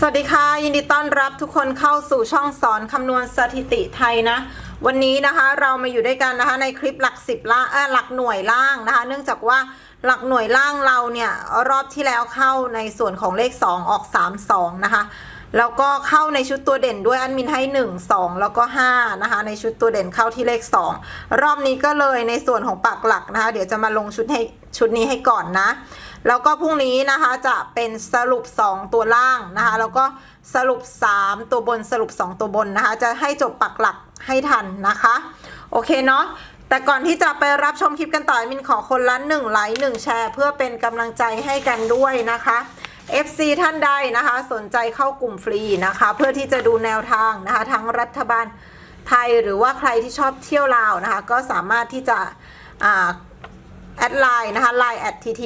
สวัสดีค่ะ ยินดีต้อนรับทุกคนเข้าสู่ช่องสอนคำนวณสถิติไทยนะ วันนี้นะคะเรามาอยู่ด้วยกันนะคะในคลิปหลักสิบล่างเออหลักหน่วยล่างนะคะ เนื่องจากว่าหลักหน่วยล่างเราเนี่ยรอบที่แล้วเข้าในส่วนของเลข 2 ออก 3 2 นะคะแล้วก็เข้าในชุดตัวเด่นด้วยอันมินให้ 1 2 แล้วก็5นะคะในชุดตัวเด่นเข้าที่เลข 2 รอบนี้ก็เลยในส่วนของปักหลักนะคะ เดี๋ยวจะมาลงชุดให้ ชุดนี้ให้ก่อนนะ แล้วก็พรุ่งนี้นะคะจะเป็นสรุป 2 ตัวล่างนะคะ แล้วก็สรุป 3 ตัวบนสรุป 2 ตัวบนนะคะ จะให้จบปักหลักให้ทันนะคะ โอเคเนาะแต่ก่อนที่จะไปรับชมคลิปกันต่อมินขอคนละ1ไลค์1แชร์ เพื่อเป็นกำลังใจให้กันด้วยนะคะ FC ท่านใดนะคะ สนใจเข้ากลุ่มฟรีนะคะ เพื่อที่จะดูแนวทางนะคะ ทั้งรัฐบาลไทยหรือว่าใครที่ชอบเที่ยวลาวนะคะ ก็สามารถที่จะ แอดไลน์นะคะ line at tt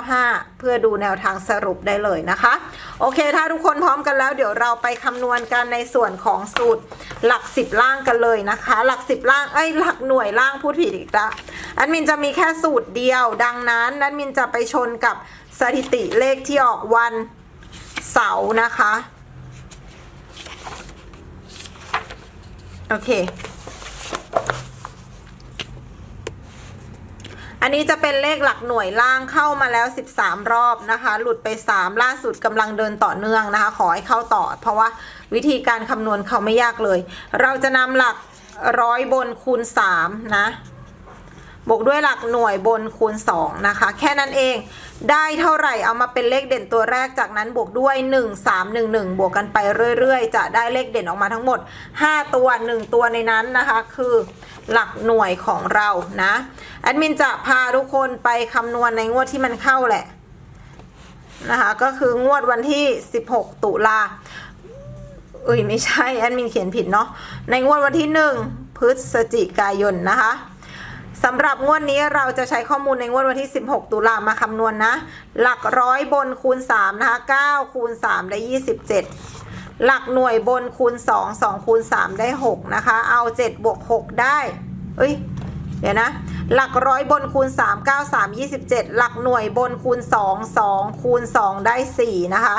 995เพื่อดูแนวทางสรุปได้เลยนะคะ โอเค ถ้าทุกคนพร้อมกันแล้ว เดี๋ยวเราไปคำนวณกันในส่วนของสูตรหลัก10ล่างกันเลยนะคะ หลัก10ล่างเอ้ยหลักหน่วยล่างพูดผิดอีกละแอดมินจะมีแค่สูตรเดียว ดังนั้นแอดมินจะไปชนกับสถิติเลขที่ออกวันเสาร์นะคะ โอเค นนี้จะเป็นเลขหลักหน่วยล่างเข้ามาแล้ว 13 รอบนะคะ หลุดไป 3 ล่าสุดกำลังเดินต่อเนื่องนะคะ ขอให้เข้าต่อ เพราะว่าวิธีการคำนวณเขาไม่ยากเลย เราจะนำหลักร้อยบนคูณ 3 นะ บวกด้วยหลักหน่วยบนคูณ 2 นะคะ แค่นั้นเองได้เท่าไหร่เอามาเป็นเลขเด่นตัวแรกจากนั้นบวกด้วย 1 3 1 1 บวกกันไปเรื่อยๆ จะได้เลขเด่นออกมาทั้งหมด 5 ตัว 1 ตัวในนั้นนะคะ คือหลักหน่วยของเรานะแอดมินจะพาทุกคนไปคำนวณในงวดที่มันเข้าแหละนะคะก็คืองวดวันที่ 16 ตุลาเอ้ยไม่ใช่แอดมินเขียนผิดเนาะในงวดวันที่ 1 พฤศจิกายนนะคะ สำหรับงวดนี้เราจะใช้ข้อมูลในงวดวันที่ 16 ตุลามาคำนวณนะ หลักร้อยบนคูณ3นะคะ9คูณ3ได้ 27 หลักหน่วยบนคูณ 2 2คูณ3ได้ 6 นะคะ เอา 7 บวก 6 ได้ เอ้ย เดี๋ยวนะ หลักร้อยบนคูณ 3 9 3 27 หลักหน่วยบนคูณ 2 2คูณ2ได้ 4 นะคะ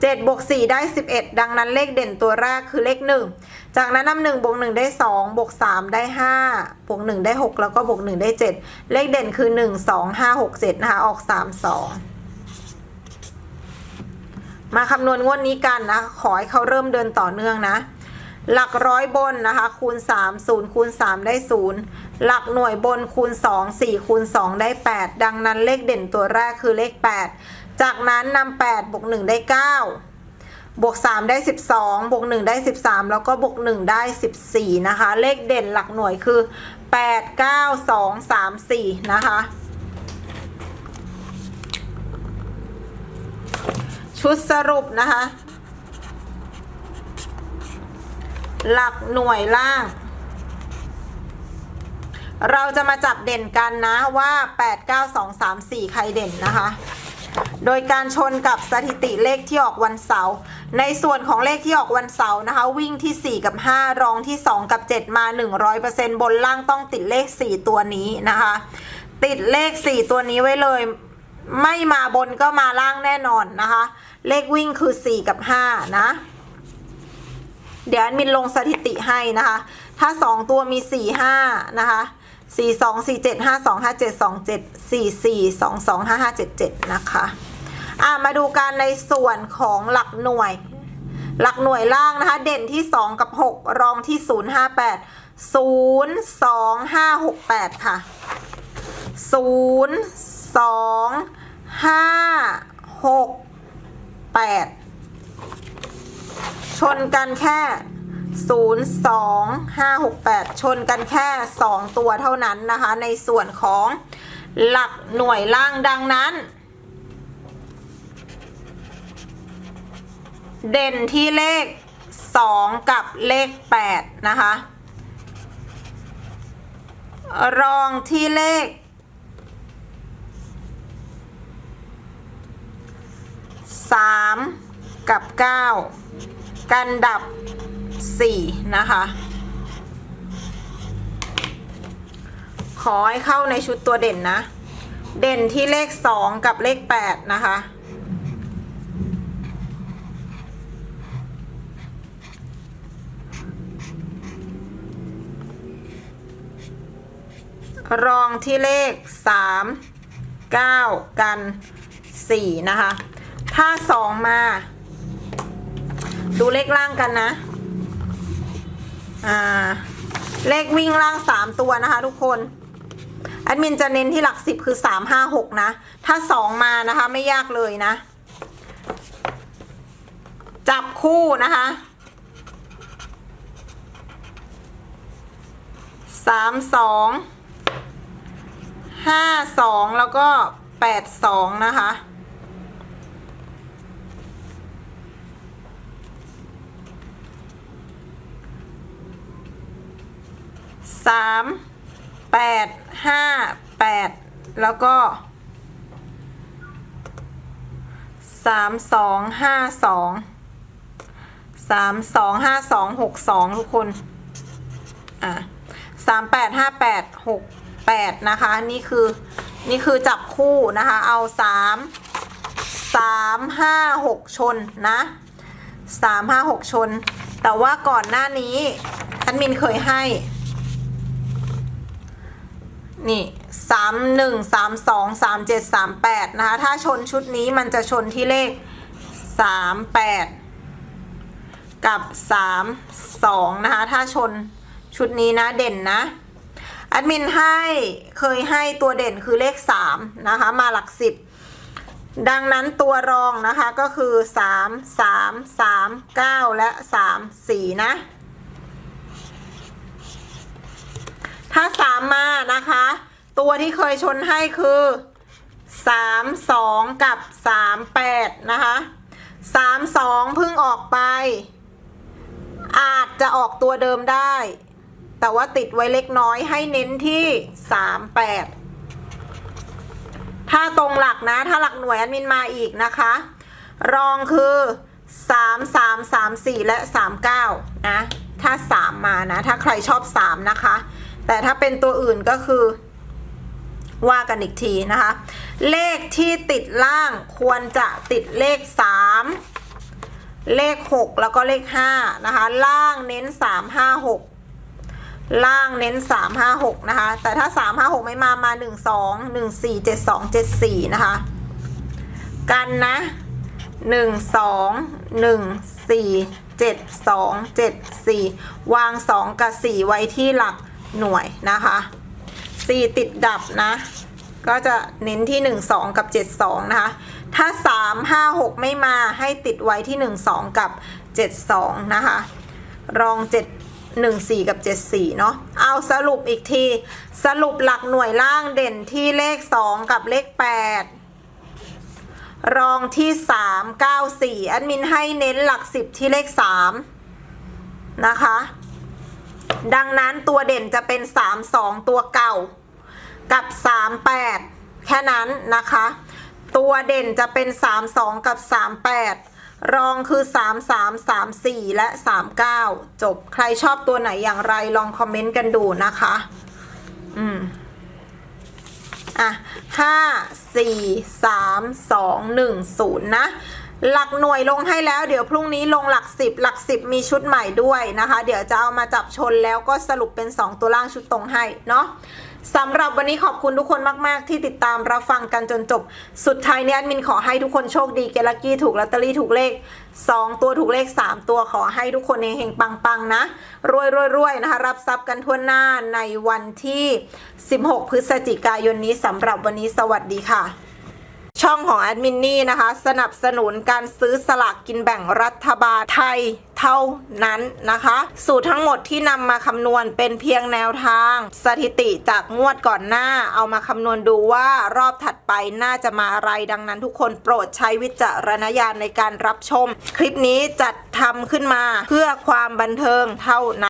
7บวก4ได้ 11 ดังนั้นเลขเด่นตัวแรกคือเลข 1 จากนั้นนำ1บวก1ได้2บวก3ได้ 5 บวก 1 ได้ 6 แล้วก็บวก 1 ได้ 7 เลขเด่นคือ 1 2 5 6 7 นะคะ ออก 3 2 มาคำนวณงวดนี้กันนะ ขอให้เขาเริ่มเดินต่อเนื่องนะ หลักร้อยบนนะคะ คูณ 3 0 คูณ 3 ได้ 0 หลักหน่วยบนคูณ 2 4 คูณ 2 ได้ 8 ดังนั้นเลขเด่นตัวแรกคือเลข 8 จากนั้นนำ8บวก1ได้ 9 บวก 3 ได้ 12 บวก 1 ได้ 13 แล้วก็บวก 1 ได้ 14 นะคะ เลขเด่นหลักหน่วยคือ 8 9 2 3 4 นะคะ ชุดสรุปนะคะ หลักหน่วยล่างเราจะมาจับเด่นกันนะว่า 8 9 2 3 4 ใครเด่นนะคะ โดยการชนกับสถิติเลขที่ออกวันเสาร์ในส่วนของเลขที่ออกวันเสาร์นะคะ วิ่งที่ 4 กับ 5 รองที่ 2 กับ 7 มา 100%บนล่างต้องติดเลข 4 ตัวนี้นะคะ ติดเลข 4 ตัวนี้ไว้เลย ไม่มาบนก็มาล่างแน่นอนนะคะ เลขวิ่งคือ 4 กับ 5 นะ เดี๋ยวมินลงสถิติให้นะคะ ถ้า 2 ตัวมี 4 5 นะคะ4 2 4 7 5 2 5 7 2 7 4 4 2 2 5 5 7 7 นะคะ อะมาดูการในส่วนของหลักหน่วย หลักหน่วยล่างนะคะ เด่นที่ 2 กับ 6 รองที่ 0 5 8 0 2 5 6 8 ค่ะ 0 2 5 6 8 ชนกันแค่ 0 2 5 6 8 ชนกันแค่ 2 ตัวเท่านั้นนะคะ ในส่วนของหลักหน่วยล่างดังนั้น เด่นที่เลข 2 กับเลข 8 นะคะ รองที่เลข 3 กับ 9 กันดับ 4 นะคะ ขอให้เข้าในชุดตัวเด่นนะ เด่นที่เลข 2 กับเลข 8 นะคะ รองที่เลขสามเก้ากันสี่นะคะ ถ้าสองมา ดูเลขล่างกันนะ อ่า เลขวิ่งล่างสามตัวนะคะทุกคนแอดมินจะเน้นที่หลักสิบคือสามห้าหกนะ ถ้าสองมานะคะไม่ยากเลยนะ จับคู่นะคะสามสอง ห้าสองแล้วก็แปดสองนะคะ สามแปดห้าแปดแล้วก็สามสองห้าสองสามสองห้าสองหกสองทุกคน สามแปดห้าแปดหกแปดนะคะนี่คือนี่คือจับคู่นะคะ เอาสามสามห้าหกชนนะสามห้าหกชน แต่ว่าก่อนหน้านี้แอดมินเคยให้ นี่สามหนึ่งสามสองสามเจ็ดสามแปดนะคะ ถ้าชนชุดนี้มันจะชนที่เลขสามแปดกับสามสองนะคะ ถ้าชน ชุดนี้นะเด่นนะแอดมินให้เคยให้ตัวเด่นคือเลขสามนะคะ มาหลักสิบดังนั้นตัวรองนะคะก็คือสามสามสามเก้าและสามสี่นะ ถ้าสามมานะคะ ตัวที่เคยชนให้คือสามสองกับสามแปดนะคะสามสองเพิ่งออกไป อาจจะออกตัวเดิมได้ แต่ว่าติดไว้เล็กน้อยให้เน้นที่สามแปดถ้าตรงหลักนะ ถ้าหลักหน่วยแอดมินมาอีกนะคะ รองคือสามสามสามสี่และสามเก้านะ ถ้าสามมานะ ถ้าใครชอบสามนะคะ แต่ถ้าเป็นตัวอื่นก็คือว่ากันอีกทีนะคะ เลขที่ติดล่างควรจะติดเลข 3 เลข 6 แล้วก็เลข5นะคะ ล่างเน้น 3 5 6 ล่างเน้น 3 5 6 นะคะ แต่ถ้า 3 5 6 ไม่มามา 1 2 1 4 7 2 7 4 นะคะ กันนะ 1 2 1 4 7 2 7 4 วาง 2 กับ 4 ไว้ที่หลักหน่วยนะคะ 4 ติดดับนะ ก็จะเน้นที่ 1 2 กับ 7 2 นะคะ ถ้า 3 5 6 ไม่มาให้ติดไว้ที่ 1 2 กับ 7 2 นะคะ รอง 7 1 4 กับ 7 4 เนาะเอาสรุปอีกที สรุปหลักหน่วยล่างเด่นที่เลข 2 กับเลข 8 รองที่ 3 9 4แอดมินให้เน้นหลัก 10 ที่เลข 3 นะคะ ดังนั้นตัวเด่นจะเป็น 3 2 ตัวเก่า กับ 3 8 แค่นั้นนะคะ ตัวเด่นจะเป็น 3 2 กับ 3 8 รองคือ 3 3 3 4 และ 3 9 จบใครชอบตัวไหนอย่างไรลองคอมเมนต์กันดูนะคะ อืม อะห้าสี่สามสองหนึ่งศูนย์นะหลักหน่วยลงให้แล้วเดี๋ยวพรุ่งนี้ลงหลักสิบหลักสิบมีชุดใหม่ด้วยนะคะ เดี๋ยวจะเอามาจับชนแล้วก็สรุปเป็น 2 ตัวล่างชุดตรงให้เนาะ สำหรับวันนี้ขอบคุณทุกคนมาก ๆ ที่ติดตามรับฟังกันจนจบ สุดท้ายนี้แอดมินขอให้ทุกคนโชคดีเกลักกี้ถูกลอตเตอรี่ถูกเลข 2 ตัวถูกเลข 3 ตัวขอให้ทุกคนเฮงๆปัง ๆ นะ รวยๆๆนะคะ รับทรัพย์กันทั่วหน้าในวันที่ 16 พฤศจิกายนนี้สำหรับวันนี้สวัสดีค่ะ ช่องของแอดมินนี่นะคะ สนับสนุนการซื้อสลากกินแบ่งรัฐบาลไทย เท่านั้นนะคะ สูตรทั้งหมดที่นำมาคำนวณเป็นเพียงแนวทาง สถิติจากงวดก่อนหน้า เอามาคำนวณดูว่ารอบถัดไปน่าจะมาอะไรดังนั้นทุกคนโปรดใช้วิจารณญาณในการรับชม คลิปนี้จัดทำขึ้นมาเพื่อความบันเทิงเท่านั้น